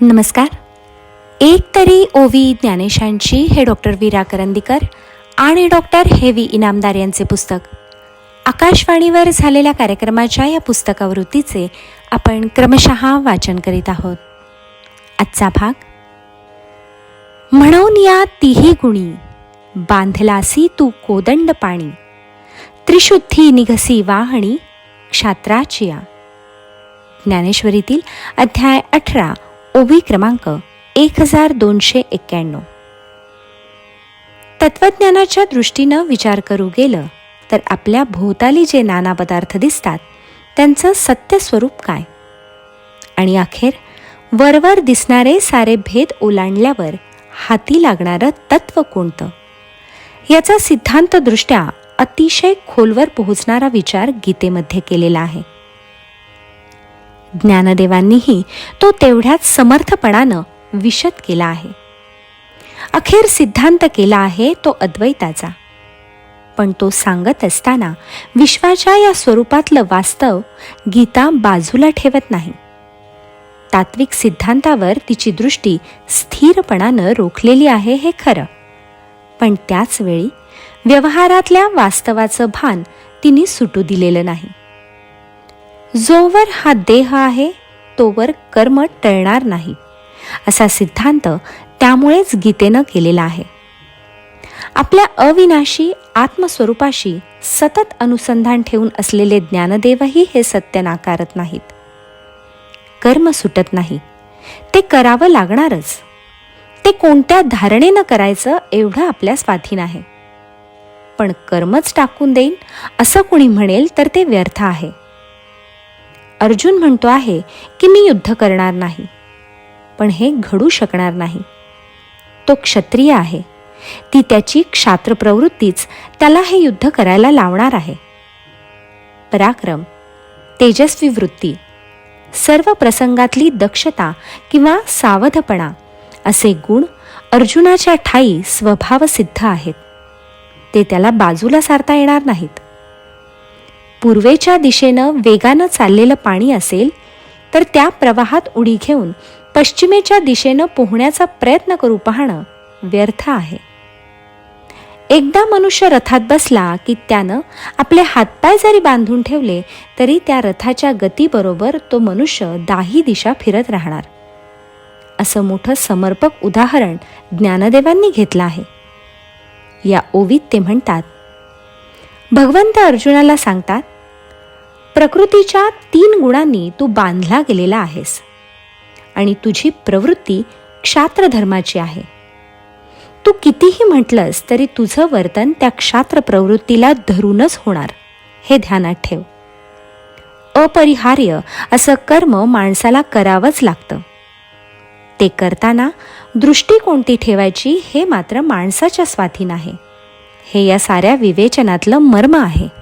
नमस्कार. एक तरी ओवी ज्ञानेशांची हे डॉक्टर वीरा करंदीकर आणि डॉक्टर हेवी इनामदार यांचे पुस्तक. आकाशवाणीवर झालेल्या कार्यक्रमाच्या या पुस्तकावृत्तीचे आपण क्रमशः वाचन करीत आहोत. आजचा भाग म्हणून या तिही गुणी बांधलासी तू कोदंड पाणी त्रिशुद्धी निघसी वाहणी क्षात्राचिया. ज्ञानेश्वरीतील अध्याय अठरा ओवी क्रमांक एक हजार दोनशे एक्क्याण्णव. तत्वज्ञानाच्या दृष्टीनं विचार करू गेलं तर आपल्या भोवताली जे नाना पदार्थ दिसतात त्यांचं सत्य स्वरूप काय? आणि अखेर वरवर दिसणारे सारे भेद ओलांडल्यावर हाती लागणारं तत्व कोणतं? याचा सिद्धांतदृष्ट्या अतिशय खोलवर पोहोचणारा विचार गीतेमध्ये केलेला आहे. ज्ञानदेवांनीही तो तेवढ्याच समर्थपणानं विशद केला आहे. अखेर सिद्धांत केला आहे तो अद्वैताचा. पण तो सांगत असताना विश्वाच्या या स्वरूपातलं वास्तव गीता बाजूला ठेवत नाही. तात्विक सिद्धांतावर तिची दृष्टी स्थिरपणानं रोखलेली आहे हे खरं. पण त्याच वेळी व्यवहारातल्या वास्तवाचं भान तिने सुटू दिलेलं नाही. जोवर हा देह आहे तोवर कर्म टळणार नाही असा सिद्धांत त्यामुळेच गीतेनं केलेला आहे. आपल्या अविनाशी आत्मस्वरूपाशी सतत अनुसंधान ठेवून असलेले ज्ञानदेवही हे सत्य नाकारत नाहीत. कर्म सुटत नाही. ते करावं लागणारच. ते कोणत्या धारणेनं करायचं एवढं आपल्या स्वाधीन आहे. पण कर्मच टाकून देईन असं कुणी म्हणेल तर ते व्यर्थ आहे. अर्जुन म्हणतो आहे की मी युद्ध करणार नाही पण हे घडू शकणार नाही. तो क्षत्रिय आहे. ती त्याची क्षात्र प्रवृत्तीच त्याला हे युद्ध करायला लावणार आहे. पराक्रम तेजस्वी वृत्ती सर्व प्रसंगातली दक्षता किंवा सावधपणा असे गुण अर्जुनाच्या ठाई स्वभावसिद्ध आहेत. ते त्याला बाजूला सारता येणार नाहीत. पूर्वेच्या दिशेनं वेगानं चाललेलं पाणी असेल तर त्या प्रवाहात उडी घेऊन पश्चिमेच्या दिशेनं पोहण्याचा प्रयत्न करू पाहणं व्यर्थ आहे. एकदा मनुष्य रथात बसला की त्यानं आपले हातपाय जरी बांधून ठेवले तरी त्या रथाच्या गतीबरोबर तो मनुष्य दाही दिशा फिरत राहणार. असं मोठं समर्पक उदाहरण ज्ञानदेवांनी घेतलं आहे. या ओवीत ते म्हणतात भगवंत अर्जुनाला सांगतात प्रकृतीच्या तीन गुणांनी तू बांधला गेलेला आहेस आणि तुझी प्रवृत्ती क्षात्रधर्माची आहे. तू कितीही म्हटलंस तरी तुझं वर्तन त्या क्षात्र प्रवृत्तीला धरूनच होणार हे ध्यानात ठेव. अपरिहार्य असं कर्म माणसाला करावंच लागतं. ते करताना दृष्टी कोणती ठेवायची हे मात्र माणसाच्या स्वाधीन आहे. हे या साऱ्या विवेचनातलं मर्म आहे.